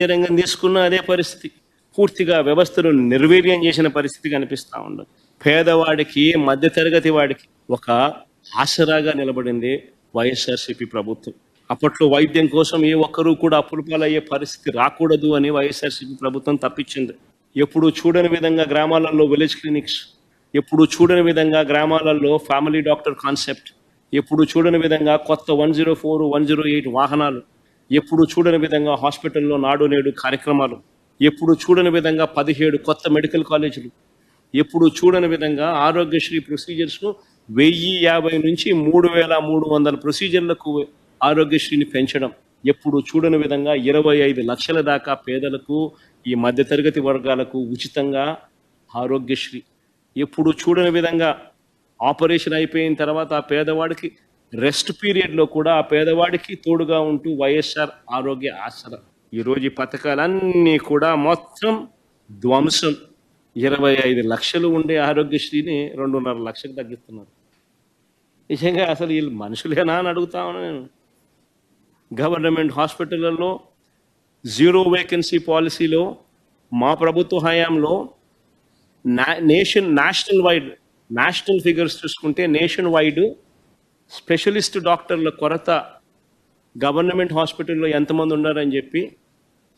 రంగం తీసుకున్న అదే పరిస్థితి. పూర్తిగా వ్యవస్థను నిర్వీర్యం చేసిన పరిస్థితి కనిపిస్తూ ఉండదు పేదవాడికి మధ్యతరగతి వాడికి ఒక ఆసరాగా నిలబడింది వైఎస్ఆర్సీపీ ప్రభుత్వం. అప్పట్లో వైద్యం కోసం ఏ ఒక్కరూ కూడా అప్పులపాలయ్యే పరిస్థితి రాకూడదు అని వైఎస్ఆర్సీపీ ప్రభుత్వం తప్పించింది. ఎప్పుడు చూడని విధంగా గ్రామాలలో విలేజ్ క్లినిక్స్ ఎప్పుడు చూడని విధంగా గ్రామాలలో ఫ్యామిలీ డాక్టర్ కాన్సెప్ట్ ఎప్పుడు చూడని విధంగా కొత్త one zero four one zero eight వాహనాలు ఎప్పుడు చూడని విధంగా హాస్పిటల్లో నాడు నేడు కార్యక్రమాలు ఎప్పుడు చూడని విధంగా పదిహేడు కొత్త మెడికల్ కాలేజీలు ఎప్పుడు చూడని విధంగా ఆరోగ్యశ్రీ ప్రొసీజర్స్ను వెయ్యి యాభై నుంచి మూడు వేల మూడు వందల ప్రొసీజర్లకు ఆరోగ్యశ్రీని పెంచడం ఎప్పుడు చూడని విధంగా ఇరవై ఐదు లక్షల దాకా పేదలకు ఈ మధ్యతరగతి వర్గాలకు ఉచితంగా ఆరోగ్యశ్రీ. ఎప్పుడు చూడని విధంగా ఆపరేషన్ అయిపోయిన తర్వాత ఆ పేదవాడికి రెస్ట్ పీరియడ్లో కూడా ఆ పేదవాడికి తోడుగా ఉంటూ వైఎస్ఆర్ ఆరోగ్య ఆసరా. ఈరోజు ఈ పథకాలన్నీ కూడా మొత్తం ధ్వంసం. ఇరవై ఐదు లక్షలు ఉండే ఆరోగ్యశ్రీని రెండున్నర లక్షకు తగ్గిస్తున్నారు. నిజంగా అసలు వీళ్ళు మనుషులేనా అని అడుగుతా నేను. గవర్నమెంట్ హాస్పిటళ్ళలో జీరో వేకెన్సీ పాలసీలో మా ప్రభుత్వ హయాంలో nation national wide national figures చూసుకుంటే నేషన్ వైడ్ స్పెషలిస్ట్ డాక్టర్ల కొరత గవర్నమెంట్ హాస్పిటల్లో ఎంతమంది ఉన్నారని చెప్పి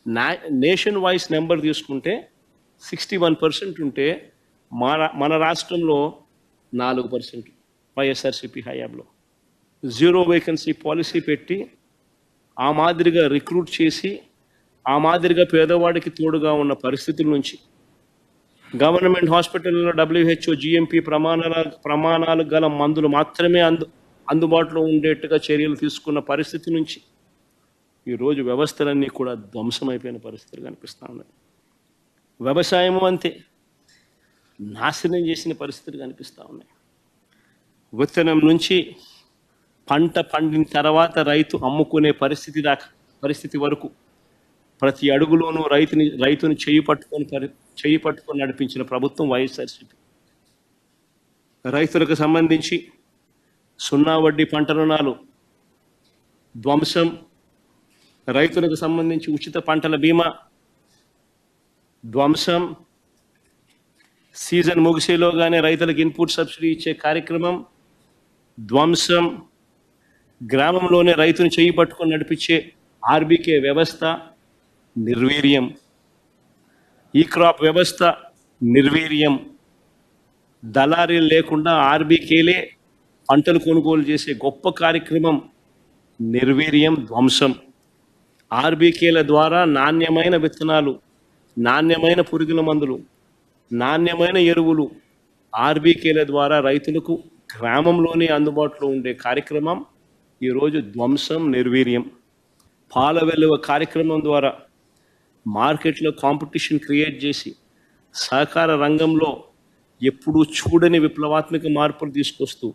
నా నేషన్ వైస్ నెంబర్ తీసుకుంటే సిక్స్టీ వన్ పర్సెంట్ ఉంటే మన మన రాష్ట్రంలో నాలుగు పర్సెంట్ వైఎస్ఆర్సిపి హయాంలో. జీరో వేకెన్సీ పాలసీ పెట్టి ఆ మాదిరిగా రిక్రూట్ చేసి ఆ మాదిరిగా పేదవాడికి తోడుగా ఉన్న పరిస్థితుల నుంచి గవర్నమెంట్ హాస్పిటల్లో డబ్ల్యూహెచ్ఓ జిఎంపి ప్రమాణాల ప్రమాణాలు గల మందులు మాత్రమే అందు అందుబాటులో ఉండేట్టుగా చర్యలు తీసుకున్న పరిస్థితి నుంచి ఈరోజు వ్యవస్థలన్నీ కూడా ధ్వంసమైపోయిన పరిస్థితులు కనిపిస్తూ ఉన్నాయి. వ్యవసాయము అంతే నాశనం చేసిన పరిస్థితులు కనిపిస్తూ ఉన్నాయి. విత్తనం నుంచి పంట పండిన తర్వాత రైతు అమ్ముకునే పరిస్థితి దాకా పరిస్థితి వరకు ప్రతి అడుగులోనూ రైతుని రైతుని చేయి పట్టుకొని పరి చేయి పట్టుకొని నడిపించిన ప్రభుత్వం వైఎస్ఆర్సీపీ. రైతులకు సంబంధించి సున్నా వడ్డీ పంట రుణాలు ధ్వంసం రైతులకు సంబంధించి ఉచిత పంటల బీమా ధ్వంసం సీజన్ ముగిసేలోగానే రైతులకు ఇన్పుట్ సబ్సిడీ ఇచ్చే కార్యక్రమం ధ్వంసం గ్రామంలోనే రైతును చేయి పట్టుకొని నడిపించే ఆర్బీకే వ్యవస్థ నిర్వీర్యం. ఈ క్రాప్ వ్యవస్థ నిర్వీర్యం. దళారీలు లేకుండా ఆర్బీకేలే పంటలు కొనుగోలు చేసే గొప్ప కార్యక్రమం నిర్వీర్యం ధ్వంసం. ఆర్బీకేల ద్వారా నాణ్యమైన విత్తనాలు నాణ్యమైన పురుగుల మందులు నాణ్యమైన ఎరువులు ఆర్బీకేల ద్వారా రైతులకు గ్రామంలోనే అందుబాటులో ఉండే కార్యక్రమం ఈరోజు ధ్వంసం నిర్వీర్యం. పాల వెలువ కార్యక్రమం ద్వారా మార్కెట్లో కాంపిటీషన్ క్రియేట్ చేసి సహకార రంగంలో ఎప్పుడూ చూడని విప్లవాత్మక మార్పులు తీసుకొస్తూ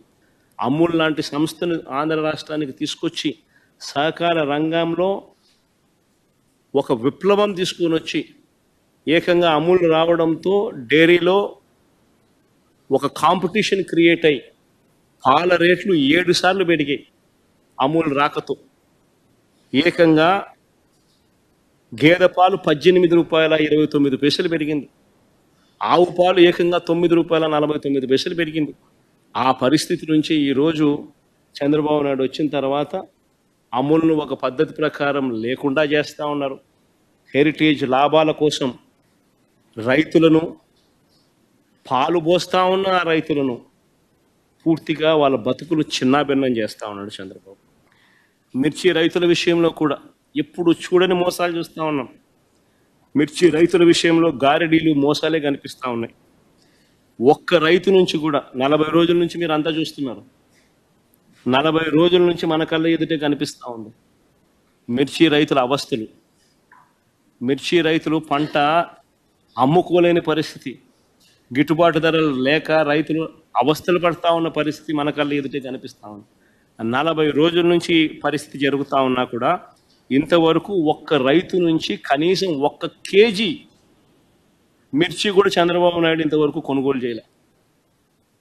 అమూల్ లాంటి సంస్థను ఆంధ్ర రాష్ట్రానికి తీసుకొచ్చి సహకార రంగంలో ఒక విప్లవం తీసుకొని వచ్చి ఏకంగా అమూల్ రావడంతో డైరీలో ఒక కాంపిటీషన్ క్రియేట్ అయ్యి పాల రేట్లు ఏడు సార్లు పెరిగాయి అమూల్ రాకతో. ఏకంగా గేదె పాలు పద్దెనిమిది రూపాయల ఇరవై తొమ్మిది పైసలు పెరిగింది. ఆవు పాలు ఏకంగా తొమ్మిది రూపాయల నలభై తొమ్మిది పైసలు పెరిగింది. ఆ పరిస్థితి నుంచి ఈరోజు చంద్రబాబు నాయుడు వచ్చిన తర్వాత అమూల్ను ఒక పద్ధతి ప్రకారం లేకుండా చేస్తూ ఉన్నారు. హెరిటేజ్ లాభాల కోసం రైతులను పాలు పోస్తూ ఉన్న ఆ రైతులను పూర్తిగా వాళ్ళ బతుకులు చిన్నాభిన్నం చేస్తూ ఉన్నాడు చంద్రబాబు. మిర్చి రైతుల విషయంలో కూడా ఎప్పుడు చూడని మోసాలు చూస్తూ ఉన్నాం. మిర్చి రైతుల విషయంలో గారెడీలు మోసాలే కనిపిస్తూ ఉన్నాయి. ఒక్క రైతు నుంచి కూడా నలభై రోజుల నుంచి మీరు అంతా చూస్తున్నారు. నలభై రోజుల నుంచి మన కళ్ళ ఎదుటే కనిపిస్తూ ఉంది. మిర్చి రైతుల అవస్థలు. మిర్చి రైతులు పంట అమ్ముకోలేని పరిస్థితి. గిట్టుబాటు ధరలు లేక రైతులు అవస్థలు పడతా ఉన్న పరిస్థితి మన కళ్ళ ఎదుటే కనిపిస్తూ ఉంది. నలభై రోజుల నుంచి పరిస్థితి జరుగుతూ ఉన్నా కూడా ఇంతవరకు ఒక్క రైతు నుంచి కనీసం ఒక్క కేజీ మిర్చి కూడా చంద్రబాబు నాయుడు ఇంతవరకు కొనుగోలు చేయలే.